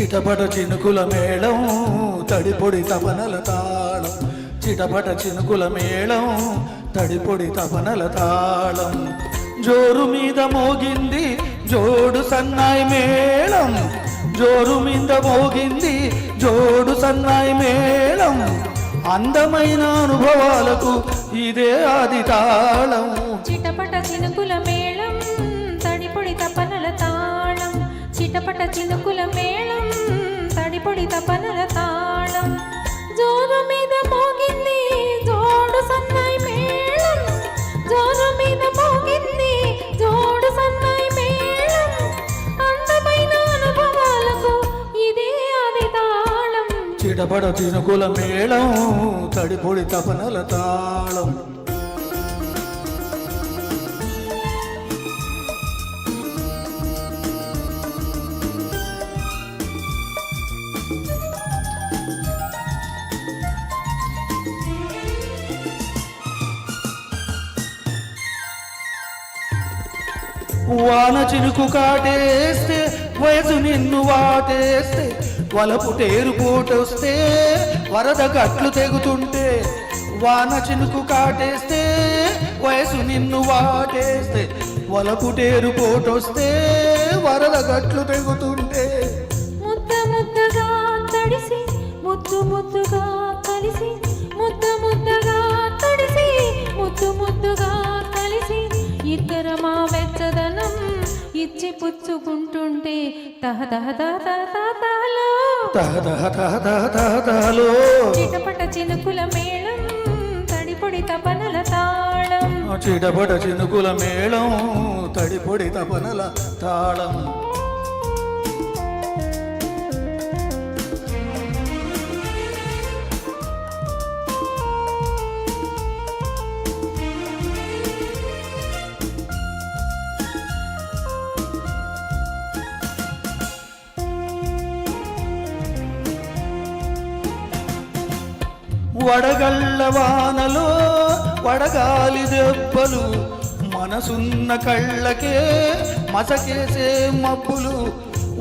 చిటపట చినుకుల మేళం తడిపొడి తపనల తాళం. చిటపట చినుకుల మేళం తడిపొడి తపనల తాళం. జోరు మీద మోగింది జోడు సన్నాయి మేళం. జోరు మీద మోగింది జోడు సన్నాయి మేళం. అందమైన అనుభవాలకు ఇదే ఆది తాళం. చిటపట చినుకుల మేళం తడిపొడి తపనల తాళం. చిటపట చినుకుల మేళం తడిపొడి తపనల తాళం. జోరు మీద మోగింది జోడు సన్నాయి మేళం. జోరు మీద మోగింది జోడు సన్నాయి మేళం. అందమైన అనుభవాలకు ఇదే అది తాళం. చిటపడ తినుకుల మేళం తడిపొడి తపనల తాళం. వాన చినుకు కాటేస్తే వయసు నిన్ను వాటేస్తే వలపు టేరు పోటొస్తే వరద గట్లు తెగుతుంటే వాన చినుకు కాటేస్తే వయసు నిన్ను వాటేస్తే వలపు టేరు పోటొస్తే వరద గట్లు తెగుతుంటే. ముద్ద ముద్దగా తడిసి ముద్దు ముద్దుగా కలిసి ఇచ్చి పుచ్చుకుంటుంటే తహ తహ తహ తహ తహ తహలో తహ తహ తహ తహ తహ తహలో చిటపట చినుకుల మేళం తడిపొడి తపనల తాళం. చిడబడ చినుకుల మేళం తడిపొడి తపనల తాళం. వడగళ్ళ వానలో వడగాలి దెబ్బలు మనసున్న కళ్ళకే మసకేసే మబ్బులు.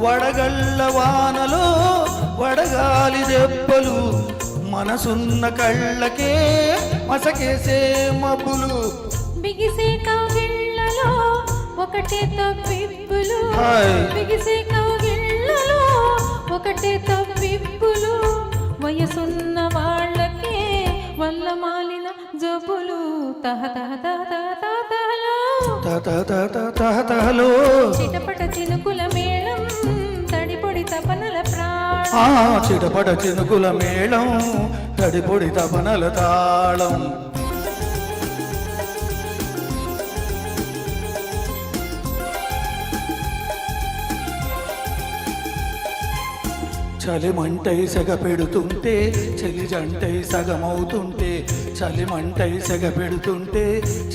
వడగళ్ళ వానలో వడగాలి దెబ్బలు మనసున్న కళ్ళకే మసకేసే మబ్బులు. బిగిసే కౌగిళ్ళలో ఒకటే తప్పిప్పులు. బిగిసే కౌగిళ్ళలో ఒకటే తప్పిప్పులు వయసున్న వాళ్ళకే మాలిన జబ్బులు తహ తహలో. తహలో చిటపట చినుకుల మేళం తడిపొడి తపనల ప్రాణం. చిటపట చినుకుల మేళం తడిపొడి తపనల తాళం. చలిమంటై సెగ పెడుతుంటే చలి జంటై సగమవుతుంటే చలిమంటై సెగ పెడుతుంటే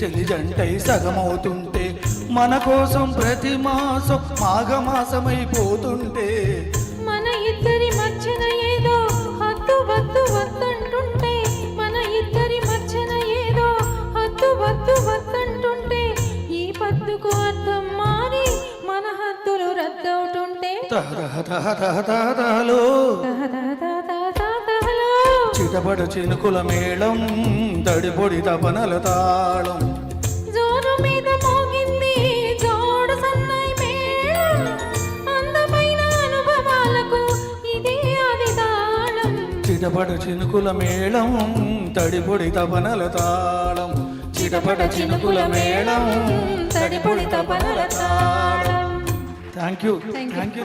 చలి జంటై సగమవుతుంటే మన కోసం ప్రతి మాసం మాఘమాసమైపోతుంటే. మన ఇద్దరి మధ్యన తహలో చిటపట చినుకుల మేళం తడిపొడి తపనల తాళం జోరు మీద మోగింది జోడు సన్నాయి మేళం అందమైన అనుభవాలకు ఇదే అది తాళం చిటపట చినుకుల మేళం తడిపొడి తపనల తాళం చిటపడ చినుకుల మేళం తడిపొడి తపనల తాళం థ్యాంక్ యూ థ్యాంక్ యూ